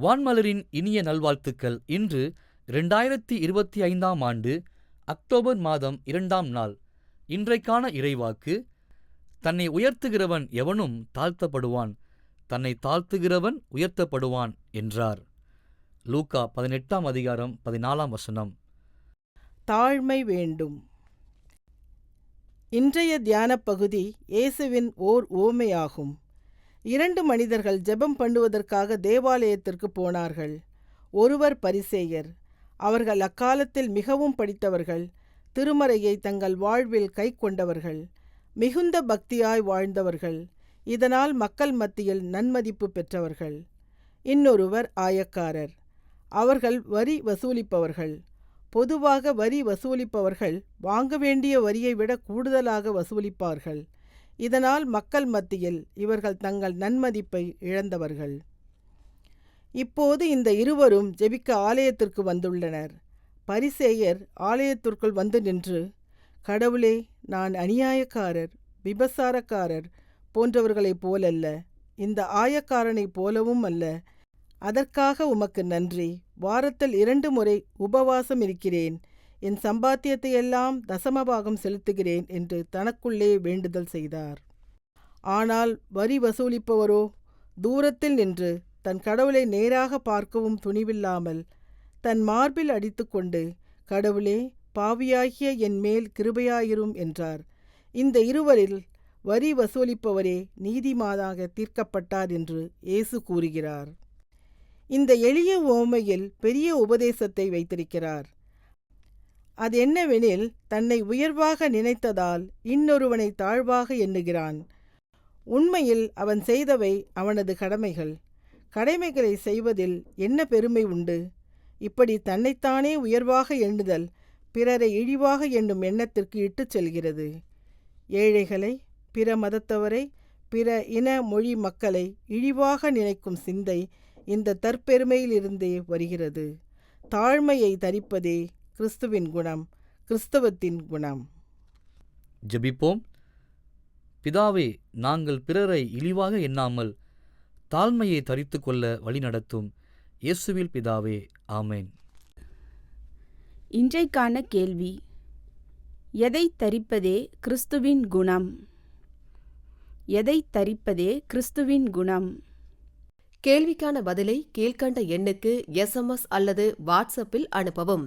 வான்மலரின் இனிய நல்வாழ்த்துக்கள். இன்று இரண்டாயிரத்தி இருபத்தி ஐந்தாம் ஆண்டு அக்டோபர் மாதம் இரண்டாம் நாள். இன்றைக்கான இறைவாக்கு தன்னை உயர்த்துகிறவன் எவனும் தாழ்த்தப்படுவான் தன்னை தாழ்த்துகிறவன் உயர்த்தப்படுவான் என்றார். லூகா பதினெட்டாம் அதிகாரம் பதினாலாம் வசனம். தாழ்மை வேண்டும். இன்றைய தியானப் பகுதி இயேசுவின் ஓர் ஓமையாகும். இரண்டு மனிதர்கள் ஜெபம் பண்ணுவதற்காக தேவாலயத்திற்கு போனார்கள். ஒருவர் பரிசேயர். அவர்கள் அக்காலத்தில் மிகவும் படித்தவர்கள். திருமறையை தங்கள் வாழ்வில் கை கொண்டவர்கள். மிகுந்த பக்தியாய் வாழ்ந்தவர்கள். இதனால் மக்கள் மத்தியில் நன்மதிப்பு பெற்றவர்கள். இன்னொருவர் ஆயக்காரர். அவர்கள் வரி வசூலிப்பவர்கள். பொதுவாக வரி வசூலிப்பவர்கள் வாங்க வேண்டிய வரியை விட கூடுதலாக வசூலிப்பார்கள். இதனால் மக்கள் மத்தியில் இவர்கள் தங்கள் நன்மதிப்பை இழந்தவர்கள். இப்போது இந்த இருவரும் ஜெபிக்க ஆலயத்திற்கு வந்துள்ளனர். பரிசேயர் ஆலயத்திற்குள் வந்து நின்று கடவுளே நான் அநியாயக்காரர் விபசாரக்காரர் போன்றவர்களைப் போலல்ல. இந்த ஆயக்காரனைப் போலவும் அல்ல. அதற்காக உமக்கு நன்றி. வாரத்தில் இரண்டு முறை உபவாசம் இருக்கிறேன். என் சம்பாத்தியத்தையெல்லாம் தசமபாகம் செலுத்துகிறேன் என்று தனக்குள்ளே வேண்டுதல் செய்தார். ஆனால் வரி வசூலிப்பவரோ தூரத்தில் நின்று தன் கடவுளை நேராக பார்க்கவும் துணிவில்லாமல் தன் மார்பில் அடித்துக்கொண்டு கடவுளே பாவியாகிய என் மேல் கிருபையாயிரும் என்றார். இந்த இருவரில் வரி வசூலிப்பவரே நீதிமானாக தீர்க்கப்பட்டார் என்று இயேசு கூறுகிறார். இந்த எளிய ஓமையில் பெரிய உபதேசத்தை வைத்திருக்கிறார். அது என்னவெனில் தன்னை உயர்வாக நினைத்ததால் இன்னொருவனை தாழ்வாக எண்ணுகிறான். உண்மையில் அவன் செய்தவை அவனது கடமைகள். கடமைகளை செய்வதில் என்ன பெருமை உண்டு? இப்படி தன்னைத்தானே உயர்வாக எண்ணுதல் பிறரை இழிவாக எண்ணும் எண்ணத்திற்கு இட்டுச் செல்கிறது. ஏழைகளை பிற மதத்தவரை பிற இன மொழி மக்களை இழிவாக நினைக்கும் சிந்தை இந்த தற்பெருமையிலிருந்தே வருகிறது. தாழ்மையை தரிப்பதே கிறிஸ்துவின் குணம் கிறிஸ்தவத்தின் குணம். ஜெபிப்போம். பிதாவே நாங்கள் பிறரை இழிவாக எண்ணாமல் தாழ்மையை தரித்து கொள்ள வழிநடத்தும். இயேசுவில் பிதாவே ஆமேன். இன்றைக்கான கேள்வி எதை தரிப்பதே கிறிஸ்துவின் குணம்? எதை தரிப்பதே கிறிஸ்துவின் குணம்? கேள்விக்கான பதிலை கீழ்க்கண்ட எண்ணுக்கு எஸ்எம்எஸ் அல்லது வாட்ஸ்அப்பில் அனுப்பவும்.